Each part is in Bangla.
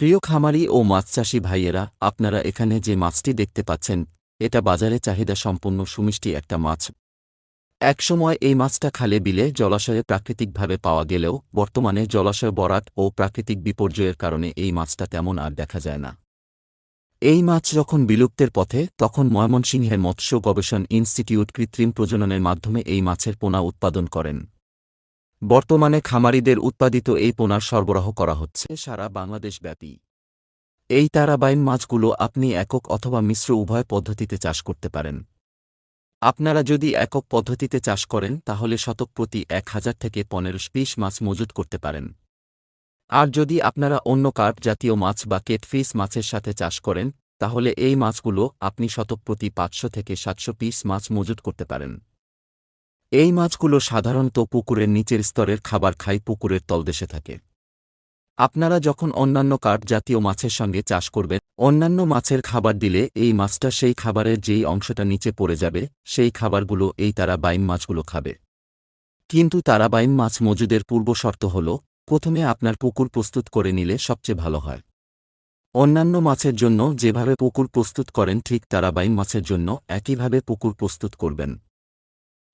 প্রিয় খামারি ও মাছ চাষি ভাইয়েরা, আপনারা এখানে যে মাছটি দেখতে পাচ্ছেন, এটা বাজারে চাহিদা সম্পন্ন সুমিষ্টি একটা মাছ। একসময় এই মাছটা খালে বিলে জলাশয়ে প্রাকৃতিকভাবে পাওয়া গেলেও, বর্তমানে জলাশয় বরাট ও প্রাকৃতিক বিপর্যয়ের কারণে এই মাছটা তেমন আর দেখা যায় না। এই মাছ যখন বিলুপ্তের পথে, তখন ময়মনসিংহের মৎস্য গবেষণ ইনস্টিটিউট কৃত্রিম প্রজননের মাধ্যমে এই মাছের পোনা উৎপাদন করেন। বর্তমানে খামারিদের উৎপাদিত এই পোনার সরবরাহ করা হচ্ছে। সারা বাংলাদেশ ব্যাপী। এই তারাবাইন মাছগুলো আপনি একক অথবা মিশ্র উভয় পদ্ধতিতে চাষ করতে পারেন। আপনারা যদি একক পদ্ধতিতে চাষ করেন তাহলে শতক প্রতি এক হাজার থেকে পনেরো পিস মাছ মজুত করতে পারেন। আর যদি আপনারা অন্য কার্প জাতীয় মাছ বা কেটফিস মাছের সাথে চাষ করেন তাহলে এই মাছগুলো আপনি শতক প্রতি পাঁচশো থেকে সাতশো পিস মাছ মজুত করতে পারেন। এই মাছগুলো সাধারণত পুকুরের নিচের স্তরের খাবার খাই পুকুরের তলদেশে থাকে। আপনারা যখন অন্যান্য কাঠ জাতীয় মাছের সঙ্গে চাষ করবেন, অন্যান্য মাছের খাবার দিলে এই মাছটা সেই খাবারের যেই অংশটা নিচে পড়ে যাবে, সেই খাবারগুলো এই তারা বাইম মাছগুলো খাবে। কিন্তু তারা বাইম মাছ মজুদের পূর্ব শর্ত হল, প্রথমে আপনার পুকুর প্রস্তুত করে নিলে সবচেয়ে ভালো হয়। অন্যান্য মাছের জন্য যেভাবে পুকুর প্রস্তুত করেন, ঠিক তারা বাইম মাছের জন্য একইভাবে পুকুর প্রস্তুত করবেন।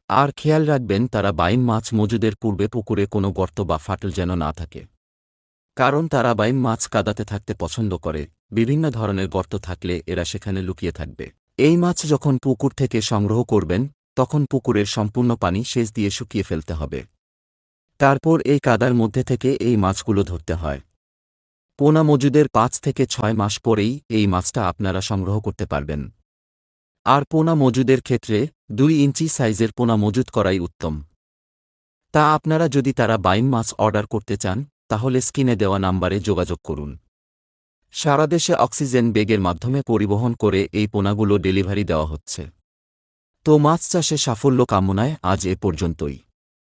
আর খেয়াল রাখবেন তারা বাইম মাছ মজুদের পূর্বে পুকুরে কোনো গর্ত বা ফাটল যেন না থাকে। কারণ তারা বাইম মাছ কাদাতে থাকতে পছন্দ করে, বিভিন্ন ধরনের গর্ত থাকলে এরা সেখানে লুকিয়ে থাকবে। এই মাছ যখন পুকুর থেকে সংগ্রহ করবেন, তখন পুকুরের সম্পূর্ণ পানি সেচ দিয়ে শুকিয়ে ফেলতে হবে। তারপর এই কাদার মধ্যে থেকে এই মাছগুলো ধরতে হয়। পোনা মজুদের পাঁচ থেকে ছয় মাস পরেই এই মাছটা আপনারা সংগ্রহ করতে পারবেন। আর পোনা মজুদের ক্ষেত্রে দুই ইঞ্চি সাইজের পোনা মজুদ করাই উত্তম। তা আপনারা যদি তারা বাইন মাছ অর্ডার করতে চান, তাহলে স্কিনে দেওয়া নাম্বারে যোগাযোগ করুন। সারা দেশে অক্সিজেন বেগের মাধ্যমে পরিবহন করে এই পোনাগুলো ডেলিভারি দেওয়া হচ্ছে। তো মাছ চাষে সাফল্য কামনায় আজ এ পর্যন্তই।